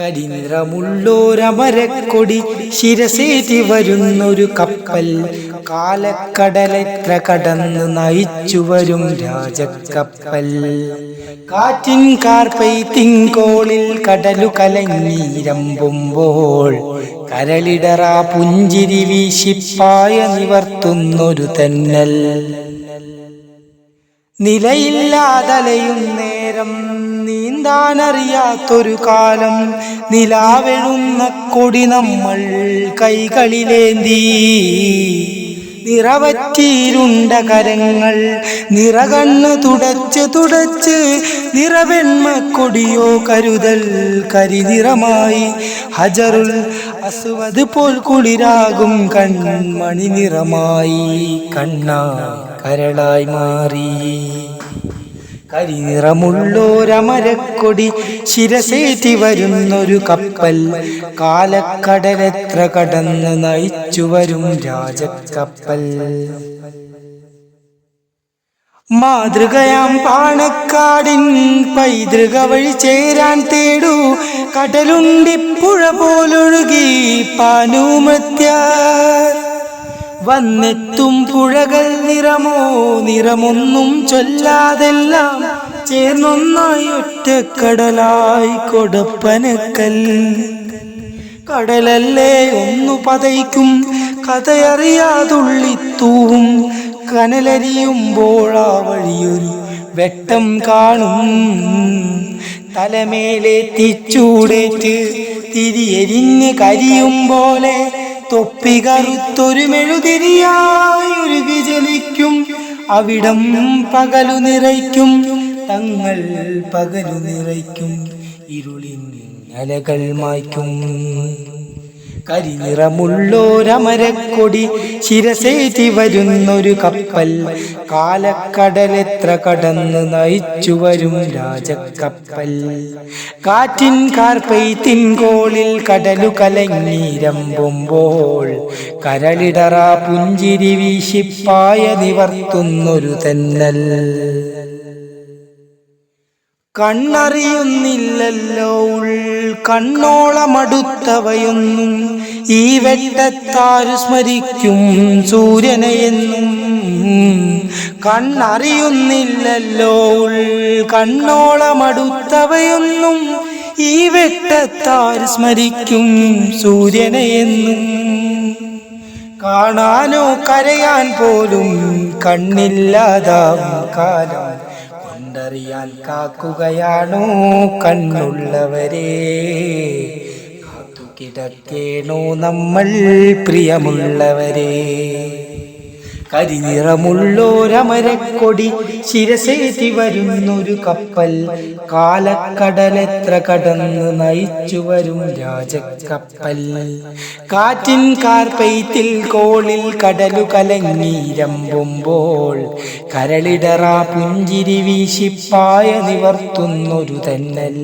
കരിനിറമുള്ളോരമരക്കൊടി ശിരസേറ്റി വരുന്നൊരു കപ്പൽ. കാലക്കടലെത്ര കടന്ന് നയിച്ചു വരും രാജക്കപ്പൽ. കാറ്റിൻ കാർപ്പൈ തിങ്കോളിൽ കടലു കലങ്ങീരമ്പുമ്പോൾ കരളിടറ പുഞ്ചിരി വീശിപ്പായ നിവർത്തുന്നൊരു തെന്നൽ. നിലയില്ലാതലയും നേരം നീന്താനറിയാത്തൊരു കാലം. നിലാവെഴുന്ന കൊടി നമ്മൾ കൈകളിലേന്തി. നിറവറ്റിയിരുണ്ട കരങ്ങൾ നിറകണ്ണ് തുടച്ച് തുടച്ച് നിറവെണ്മ കൊടിയോ കരുതൽ കരിനിറമായി. ഹജറുൽ അസുവത് പോൽ കുളിരാകും കൺമണി നിറമായി. കണ്ണ കരളായി മാറി. കരിനിറമുള്ളോരമരക്കൊടി ശിരസേറ്റി വരുന്നൊരു കപ്പൽ. കാലക്കടലെത്ര കടന്ന് നയിച്ചു വരും രാജക്കപ്പൽ. മാതൃകയാം പാണക്കാടിൻ പൈതൃക വഴി ചേരാൻ തേടൂ. കടലുണ്ടിപ്പുഴ പോലൊഴുകി പാനൂമത്യ വന്നെത്തും പുഴകൾ നിറമോ നിറമൊന്നും ചൊല്ലാതെല്ലാം ചേർന്നൊന്നായി ഒറ്റക്കടലായി കൊടുപ്പനക്കൽ. കടലല്ലേ ഒന്നു പതയ്ക്കും കഥയറിയാതുള്ളിത്തൂവും കനലരിയുമ്പോൾ ആ വഴിയൊരു വെട്ടം കാണും. തലമേലെ തിച്ചൂടേറ്റ് തിരിയെരിഞ്ഞ് കരിയും പോലെ തൊപ്പി കറുത്തൊരു മെഴുതിരിയായി ഉരുകി ജലിക്കും. അവിടം പകലു നിറയ്ക്കും. തങ്ങൾ പകലു നിറയ്ക്കും. ഇരുളിൻ അലകൾ മായ്ക്കും. കരിനിറമുള്ളോരമരക്കൊടി ശിരസേറ്റി വരുന്നൊരു കപ്പൽ. കാലക്കടലെത്ര കടന്ന് നയിച്ചു വരും രാജക്കപ്പൽ. കാറ്റിൻ കാർപ്പൈത്തിൻ കോളിൽ കടലു കലങ്ങീരമ്പുമ്പോൾ കരളിടറ പുഞ്ചിരി വീശിപ്പായ നിവർത്തുന്നൊരു തെന്നൽ. കണ്ണറിയുന്നില്ലല്ലോ ഉൾ. കണ്ണോളമടുത്തവയൊന്നും ഈ വെട്ടത്താരു സ്മരിക്കും സൂര്യനെയെന്നും കണ്ണറിയുന്നില്ലല്ലോ ഉൾ. കണ്ണോളമടുത്തവയൊന്നും ഈ വെട്ടത്താരു സ്മരിക്കും സൂര്യനെയെന്നും കാണാനോ കരയാൻ പോലും കണ്ണില്ലാതാവും കാലം. കൊണ്ടറിയാൻ കാക്കുകയാണു കണ്ണുള്ളവരെ. കാത്തു കിടക്കേണോ നമ്മൾ പ്രിയമുള്ളവരെ. കരിനിറമുള്ളോരമരക്കൊടി ശിരസേറ്റി വരുന്നൊരു കപ്പൽ. കാലക്കടലെത്ര കടന്ന് നയിച്ചു വരും രാജക്കപ്പൽ. കാറ്റിൻ കാർപ്പയത്തിൽ കോളിൽ കടലു കലങ്ങിരമ്പുമ്പോൾ കരളിടറ പുഞ്ചിരി വീശിപ്പായ നിവർത്തുന്നൊരു തെന്നൽ.